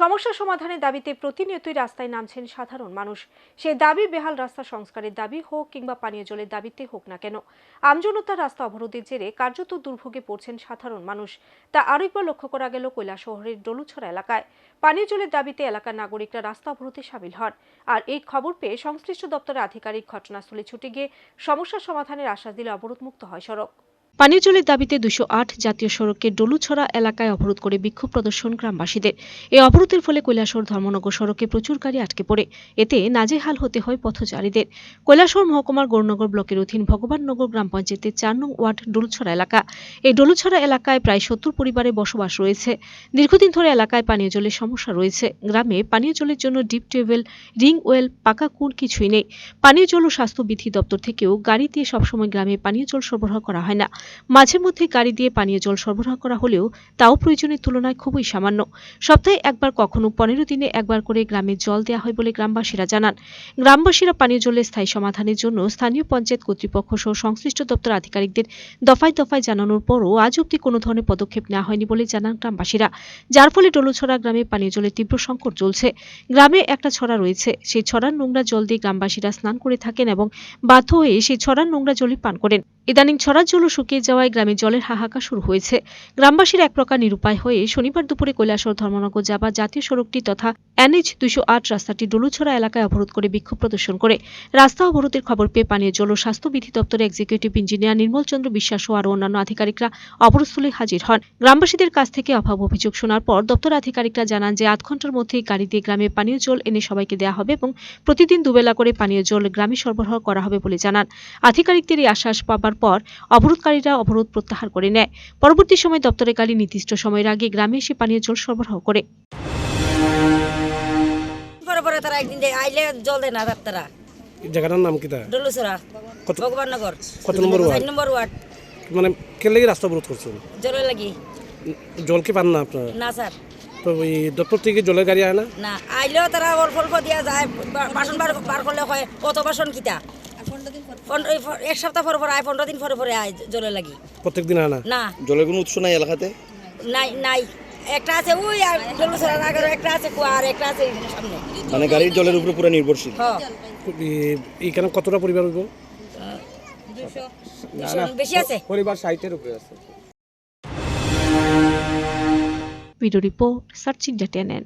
সমস্যা সমাধানের দাবিতে প্রতিনিয়তই রাস্তায় নামছেন সাধারণ মানুষ। সেই দাবি বেহাল রাস্তা সংস্কারের দাবি হোক কিংবা পানীয় জলের দাবিতে হোক না কেন। আমজনতার রাস্তা অবরোধের জেরে কার্যত দুর্ভোগে পড়ছেন সাধারণ মানুষ। তা আরেকবার লক্ষ্য করা গেল শহরের ডলুছড়া এলাকায়। পানীয় জলের দাবিতে এলাকার নাগরিকরা রাস্তা অবরোধে সামিল হন। আর এই খবর পেয়ে সংশ্লিষ্ট দপ্তরের আধিকারিক ঘটনাস্থলে ছুটে গিয়ে সমস্যা সমাধানের আশ্বাস দিলে অবরোধমুক্ত হয় সড়ক। পানীয় জলের দাবিতে দুশো আট জাতীয় সড়কের ডলুছড়া এলাকায় অবরোধ করে বিক্ষোভ প্রদর্শন গ্রামবাসীদের। এই অবরোধের ফলে কৈলাসহর ধর্মনগর সড়কে প্রচুর গাড়ি আটকে পড়ে। এতে নাজেহাল হতে হয় পথচারীদের। কৈলাসহর মহকুমার গৌরনগর ব্লকের অধীন ভগবাননগর গ্রাম পঞ্চায়েতের চার নং ওয়ার্ড ডলুছড়া এলাকা। এই ডলুছড়া এলাকায় প্রায় সত্তর পরিবারে বসবাস রয়েছে। দীর্ঘদিন ধরে এলাকায় পানীয় জলের সমস্যা রয়েছে। গ্রামে পানীয় জলের জন্য ডিপ টিউবওয়েল, রিং ওয়েল, পাকা কুন কিছুই নেই। পানীয় জল ও স্বাস্থ্যবিধি দপ্তর থেকেও গাড়ি দিয়ে সবসময় গ্রামে পানীয় জল সরবরাহ করা হয় না। মাঝে মধ্যে গাড়ি দিয়ে পানীয় জল সরবরাহ করা হলেও তাও প্রয়োজনের তুলনায় খুবই সামান্য। সপ্তাহে একবার কখনো পনেরো দিনে একবার করে গ্রামে জল দেওয়া হয় বলে গ্রামবাসীরা জানান। গ্রামবাসীরা পানীয় জলের স্থায়ী সমাধানের জন্য স্থানীয় পঞ্চায়েত কর্তৃপক্ষ সহ সংশ্লিষ্ট দপ্তর আধিকারিকদের দফায় দফায় জানানোর পরও আজ অব্দি কোনো ধরনের পদক্ষেপ নেওয়া হয়নি বলে জানান গ্রামবাসীরা। যার ফলে ডলুছড়া গ্রামে পানীয় জলের তীব্র সংকট চলছে। গ্রামে একটা ছড়া রয়েছে। সেই ছড়ার নোংরা জল দিয়ে গ্রামবাসীরা স্নান করে থাকেন এবং বাধ্য হয়ে সেই ছড়ার নোংরা জলই পান করেন। ইদানিং ছড়ার জলও শুকিয়ে যাওয়ায় গ্রামে জলের হাহাকার শুরু হয়েছে। গ্রামবাসীর এক প্রকার নিরুপায় হয়ে শনিবার দুপুরে কৈলাসহর ধর্মনগর যাবা জাতীয় সড়কটি তথা এনএইচ দুশো আট রাস্তাটি ডলুছড়া এলাকায় অবরোধ করে বিক্ষোভ প্রদর্শন করে। রাস্তা অবরোধের খবর পেয়ে পানীয় জল ও স্বাস্থ্যবিধি দপ্তরের এক্সিকিউটিভ ইঞ্জিনিয়ার নির্মল চন্দ্র বিশ্বাস ও আরও অন্যান্য আধিকারিকরা অবরোধস্থলে হাজির হন। গ্রামবাসীদের কাছ থেকে অভাব অভিযোগ শোনার পর দপ্তর আধিকারিকরা জানান যে আধ ঘণ্টার মধ্যেই গাড়ি দিয়ে গ্রামে পানীয় জল এনে সবাইকে দেওয়া হবে এবং প্রতিদিন দুবেলা করে পানীয় জল গ্রামে সরবরাহ করা হবে বলে জানান। আধিকারিকদের এই আশ্বাস পাবার পর অবরোধকারীরা অবরোধ প্রত্যাহার করে নেয়। পরবর্তী সময় দপ্তরের গাড়ি নির্দিষ্ট সময়ের আগে গ্রামে এসে পানীয় জল সরবরাহ করে। পরে পরে তারা একদিন আইলে জল দেয় না তারা জায়গাটার নাম কিতা ডলুসরা কত- ভগবাননগর কত নম্বর ওয়ার্ড? নম্বর ওয়ার্ড। মানে কে লেগে রাস্তা অবরোধ করছেন জলের লাগি। জল কি পান না আপনারা? না স্যার। তো এই দপ্তর থেকে জলের গাড়ি আয় না? না আইলেও তারা অল্প অল্প দিয়া যায় বাসন বার বার করলে হয় কত বাসন কিতা? এক সপ্তাহ পরে পরে আয় পনেরো দিন পরে পরে আয় জলের লাগি। প্রত্যেক দিন আয় না। না জলের কোনো উৎস নাই এলাকাতে? নাই নাই। একটা আছে ওই ডলুসরা আগের একটা আছে কুয়া আর একটা আছে সামনে। মানে গাড়ির জলের উপরে পুরো নির্ভরশীল? হ এই- এইখানে কতটা পরিবার হইব? বেশি আছে? পরিবার সাইটের উপরে আছে। Video report search টেনেন